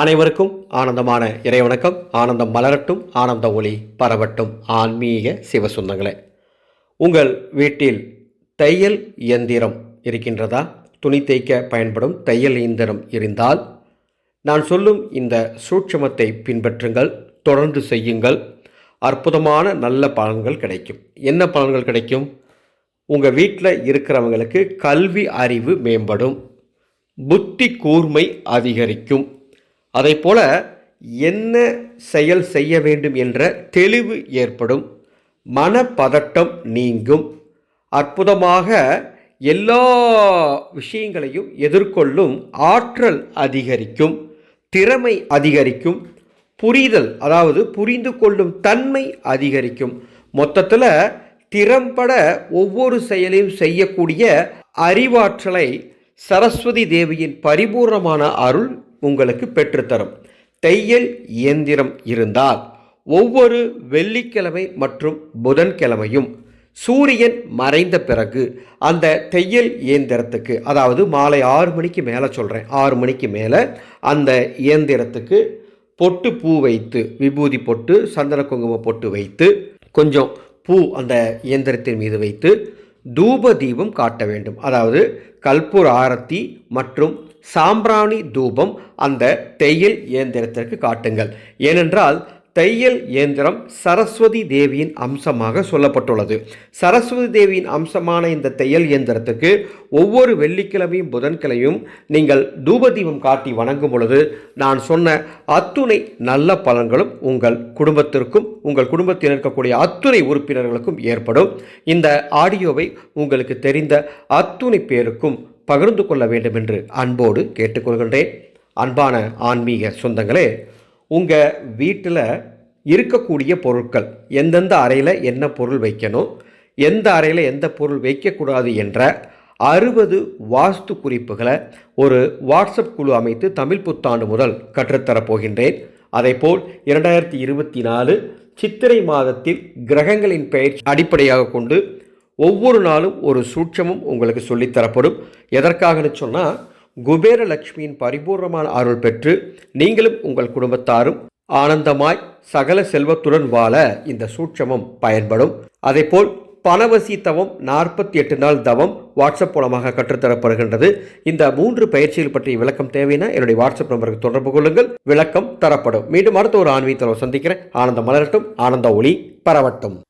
அனைவருக்கும் ஆனந்தமான இறைவணக்கம். ஆனந்தம் மலரட்டும் ஆனந்த ஒளி பரவட்டும். ஆன்மீக சிவசுந்தங்களே உங்கள் வீட்டில் தையல் இயந்திரம் இருக்கின்றதா? துணி தைக்க பயன்படும் தையல் இயந்திரம் இருந்தால் நான் சொல்லும் இந்த சூட்சமத்தை பின்பற்றுங்கள் தொடர்ந்து செய்யுங்கள். அற்புதமான நல்ல பலன்கள் கிடைக்கும். என்ன பலன்கள் கிடைக்கும்? உங்கள் வீட்டில் இருக்கிறவங்களுக்கு கல்வி அறிவு மேம்படும். புத்தி கூர்மை அதிகரிக்கும். அதை போல என்ன செயல் செய்ய வேண்டும் என்ற தெளிவு ஏற்படும். மனப்பதட்டம் நீங்கும். அற்புதமாக எல்லா விஷயங்களையும் எதிர்கொள்ளும் ஆற்றல் அதிகரிக்கும். திறமை அதிகரிக்கும். புரிதல் அதாவது புரிந்து கொள்ளும் தன்மை அதிகரிக்கும். மொத்தத்தில் திறம்பட ஒவ்வொரு செயலையும் செய்யக்கூடிய அறிவாற்றலை சரஸ்வதி தேவியின் பரிபூர்ணமான அருள் உங்களுக்கு பெற்றுத்தரும். தையல் இயந்திரம் இருந்தால் ஒவ்வொரு வெள்ளிக்கிழமை மற்றும் புதன்கிழமையும் சூரியன் மறைந்த பிறகு அந்த தையல் இயந்திரத்துக்கு அதாவது மாலை ஆறு மணிக்கு மேலே சொல்கிறேன் ஆறு மணிக்கு மேலே அந்த இயந்திரத்துக்கு பொட்டு பூ வைத்து விபூதி பொட்டு சந்தன குங்கும பொட்டு வைத்து கொஞ்சம் பூ அந்த இயந்திரத்தின் மீது வைத்து தூப தீபம் காட்ட வேண்டும். அதாவது கல்பூர் ஆரத்தி மற்றும் சாம்பிராணி தூபம் அந்த தையல் இயந்திரத்திற்கு காட்டுங்கள். ஏனென்றால் தையல் இயந்திரம் சரஸ்வதி தேவியின் அம்சமாக சொல்லப்பட்டுள்ளது. சரஸ்வதி தேவியின் அம்சமான இந்த தையல் இயந்திரத்துக்கு ஒவ்வொரு வெள்ளிக்கிழமையும் புதன்கிழமையும் நீங்கள் தூபதீபம் காட்டி வணங்கும் பொழுது நான் சொன்ன அத்துணை நல்ல பலன்களும் உங்கள் குடும்பத்திற்கும் உங்கள் குடும்பத்தில் இருக்கக்கூடிய அத்துணை உறுப்பினர்களுக்கும் ஏற்படும். இந்த ஆடியோவை உங்களுக்கு தெரிந்த அத்துணை பேருக்கும் பகிர்ந்து கொள்ள வேண்டும் என்று அன்போடு கேட்டுக்கொள்கின்றேன். அன்பான ஆன்மீக சொந்தங்களே உங்கள் வீட்டில் இருக்கக்கூடிய பொருட்கள் எந்தெந்த அறையில் என்ன பொருள் வைக்கணும் எந்த அறையில் எந்த பொருள் வைக்கக்கூடாது என்ற அறுபது வாஸ்து குறிப்புகளை ஒரு வாட்ஸ்அப் குழு அமைத்து தமிழ் புத்தாண்டு முதல் கற்றுத்தரப் போகின்றேன். அதேபோல் இரண்டாயிரத்தி இருபத்தி நாலு சித்திரை மாதத்தில் கிரகங்களின் பெயர் அடிப்படையாக கொண்டு ஒவ்வொரு நாளும் ஒரு சூட்சமும் உங்களுக்கு சொல்லித்தரப்படும். எதற்காகன்னு சொன்னால் குபேரலட்சுமியின் பரிபூர்ணமான அருள் பெற்று நீங்களும் உங்கள் குடும்பத்தாரும் ஆனந்தமாய் சகல செல்வத்துடன் வாழ இந்த சூட்சமம் பயன்படும். அதேபோல் பணவசி தவம் நாற்பத்தி எட்டு நாள் தவம் வாட்ஸ்அப் மூலமாக கற்றுத்தரப்படுகின்றது. இந்த மூன்று பயிற்சிகள் பற்றிய விளக்கம் தேவைன்னா என்னுடைய வாட்ஸ்அப் நம்பருக்கு தொடர்பு கொள்ளுங்கள். விளக்கம் தரப்படும். மீண்டும் அடுத்த ஒரு ஆன்மீகத்தில் சந்திக்கிறேன். ஆனந்த மலரட்டும். ஆனந்த ஒளி பரவட்டும்.